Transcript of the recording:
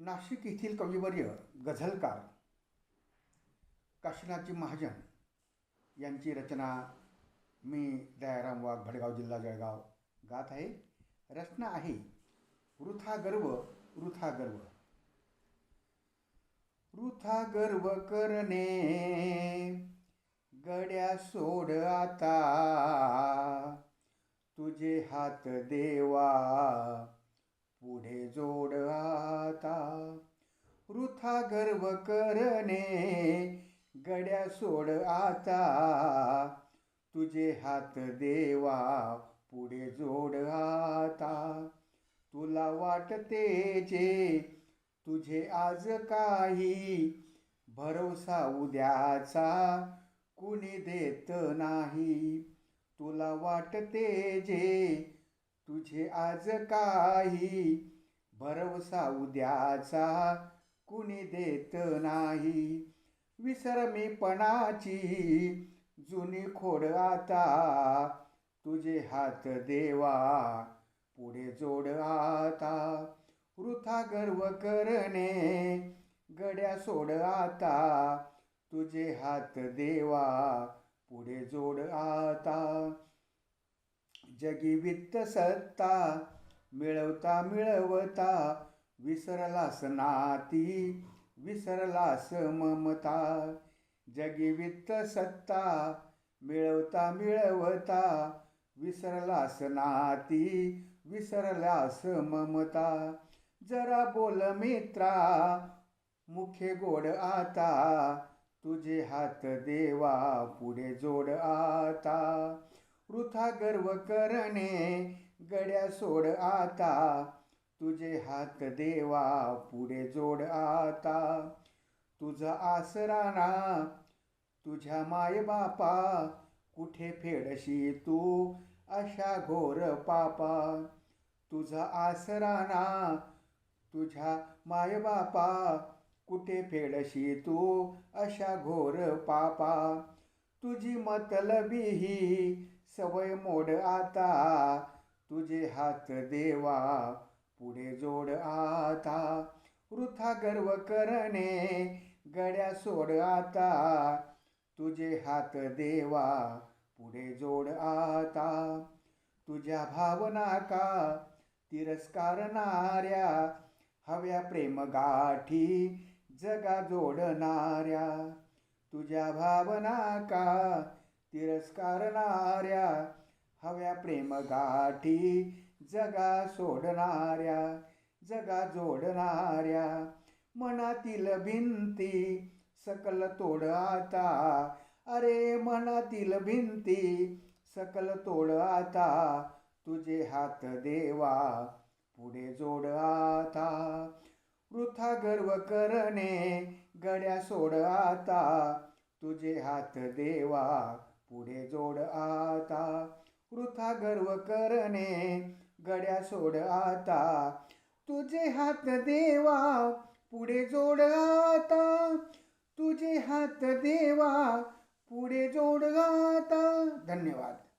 नाशिक येथील कविवर्य गझलकार काशीनाथजी महाजन यांची रचना मी दयाराम वाघ भडगाव जिल्हा जळगाव गात आहे. रचना आहे वृथा गर्व वृथा गर्व वृथा गर्व करणे गड्या सोड आता. तुझे हात देवा पुढे जोड. जाता वृथा गर्व करणे गड्या सोड आता. तुझे हात देवा पुढे जोड आता. तुला वाटते जे तुझे आज काही भरोसा उद्याचा. कुणी देत नाही. तुला वाटते जे तुझे आज काही भरवसा उद्याचा कुणी देत नाही. विसरमीपणाची जुनी खोड आता तुझे हात देवा पुढे जोड आता. वृथा गर्व करणे गड्या सोड आता. तुझे हात देवा पुढे जोड आता. जगी वित्त सत्ता मिळवता मिळवता विसरलास नाती विसरलास ममता. जगी वित्त सत्ता मिळवता मिळवता विसरलास नाती विसरलास ममता. जरा बोल मित्रा मुखे गोड आता. तुझे हात देवा पुढे जोड आता. वृथा गर्व करणे गड्या सोड आता तुझे हात देवा पुढे जोड आता. तुझा आसरा ना तुझ्या मायबापा कुठे फेडशी तू अशा घोर पापा? तुझा आसरा ना तुझ्या मायबापा कुठे फेडशी तू अशा घोर पापा? तुझी मतलबी ही सवय मोड आता तुझे हात देवा पुढे जोड आता. वृथा गर्व करणे गड्या सोड आता. तुझे हात देवा पुढे जोड आता. तुझ्या भावना का तिरस्कारणाऱ्या हव्या प्रेम गाठी जगा जोडणाऱ्या. तुझ्या भावना का तिरस्कारणाऱ्या हव्या प्रेम गाठी जगा सोडणाऱ्या जगा जोडणाऱ्या. मनातील भिंती सकल तोड आता. अरे मनातील भिंती सकल तोड आता. तुझे हात देवा पुढे जोड आता. वृथा गर्व करणे गड्या सोड आता. तुझे हात देवा पुढे जोड आता. वृथा गर्व करणे गड्या सोड आता. तुझे हात देवा पुढे जोड आता. तुझे हात देवा पुढे जोड आता. धन्यवाद.